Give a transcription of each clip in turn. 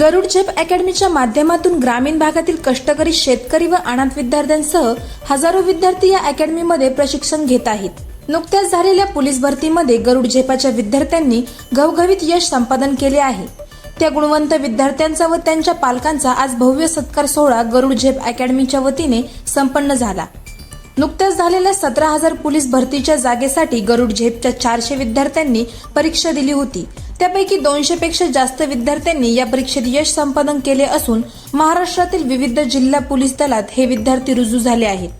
गरुड झेप अकॅडमीच्या माध्यमातून ग्रामीण भागातील कष्टकरी शेतकरी व अनाथ विद्यार्थ्यांसह हजारो विद्यार्थी या अकॅडमीमध्ये प्रशिक्षण घेत आहेत. नुकत्याच झालेल्या पोलीस भरतीमध्ये गरुड झेपाच्या विद्यार्थ्यांनी घवघवीत यश संपादन केले आहे. त्या गुणवंत विद्यार्थ्यांचा व त्यांच्या पालकांचा आज भव्य सत्कार सोहळा गरुड झेप अकॅडमीच्या वतीने संपन्न झाला. नुकत्याच झालेल्या सतरा हजार पोलीस भरतीच्या जागेसाठी गरुड झेपच्या चारशे विद्यार्थ्यांनी परीक्षा दिली होती. त्यापैकी दोनशे पेक्षा जास्त विद्यार्थ्यांनी या परीक्षेत यश संपादन केले असून महाराष्ट्रातील विविध जिल्हा पोलीस दलात हे विद्यार्थी रुजू झाले आहेत.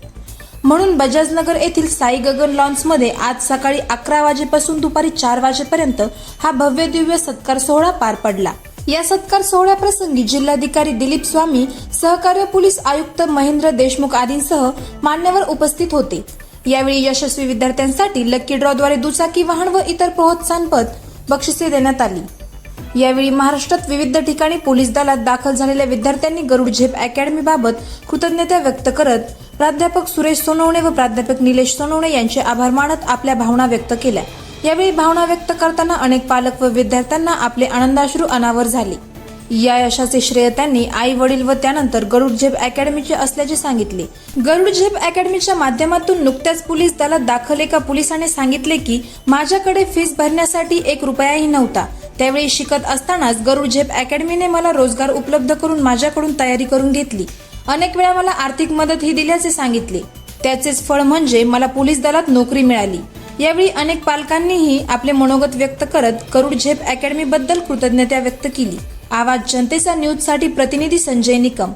म्हणून बजाजनगर येथील साई गगन लॉन्समध्ये आज सकाळी अकरा वाजेपासून दुपारी चार वाजेपर्यंत हा भव्य दिव्य सत्कार सोहळा पार पडला. या सत्कार सोहळ्याप्रसंगी जिल्हाधिकारी दिलीप स्वामी सहकार्य पोलीस आयुक्त महेंद्र देशमुख आदींसह मान्यवर उपस्थित होते. यावेळी यशस्वी विद्यार्थ्यांसाठी लक्की ड्रॉद्वारे दुचाकी वाहन व इतर प्रोत्साहनपद बक्षिसे देण्यात आली. यावेळी महाराष्ट्रात विविध ठिकाणी पोलीस दलात दाखल झालेल्या विद्यार्थ्यांनी गरुड झेप अकॅडमी बाबत कृतज्ञता व्यक्त करत प्राध्यापक सुरेश सोनवणे व प्राध्यापक निलेश सोनवणे यांचे आभार मानत आपल्या भावना व्यक्त केल्या. यावेळी भावना व्यक्त करताना अनेक पालक व विद्यार्थ्यांना आपले आनंदाश्रू अनावर झाले. या यशाचे श्रेय त्यांनी आई वडील व त्यानंतर गरुड झेप अकॅडमीचे असल्याचे सांगितले. गरुड झेप अकॅडमीच्या माध्यमातून नुकत्याच पोलीस दलात दाखल एका पोलिसाने सांगितले की माझ्याकडे फीस भरण्यासाठी एक रुपयाही नव्हता. त्यावेळी शिकत असतानाच गरुड झेप अकॅडमीने मला रोजगार उपलब्ध करून माझ्याकडून तयारी करून घेतली. अनेक वेळा मला आर्थिक मदत ही दिल्याचे सांगितले. त्याचेच फळ म्हणजे मला पोलीस दलात नोकरी मिळाली. यावेळी अनेक पालकांनीही आपले मनोगत व्यक्त करत करुड झेप अकॅडमीबद्दल कृतज्ञता व्यक्त केली. आवाज जनतेचा न्यूजसाठी प्रतिनिधी संजय निकम.